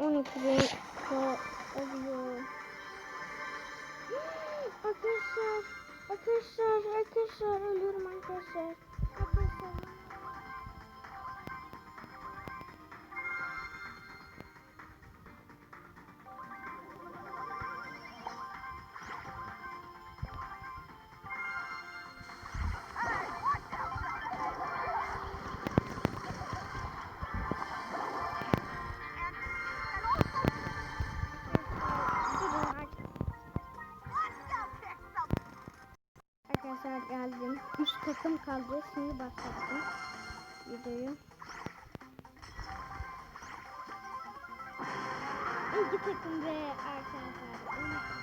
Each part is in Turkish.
12 bin kupa oluyor. Arkadaşlar, arkadaşlar, arkadaşlar ölüyorum. Arkadaşlar. Arkadaşlar geldim. Üç takım kaldı. Şimdi başlattım videoyu. İki takım ve arkadaşlar.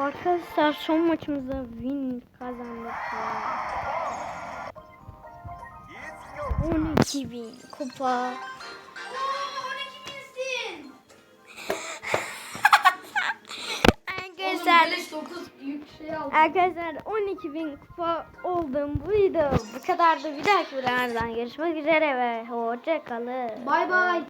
Arkadaşlar son maçımızda win kazandık ya. 12 bin kupa. Arkadaşlar, Beleş 9 yük şey aldım. arkadaşlar 12 bin kupa oldum bu video. Bu kadar da bir dahaki videolardan görüşmek üzere ve hoşça kalın. Bay bay.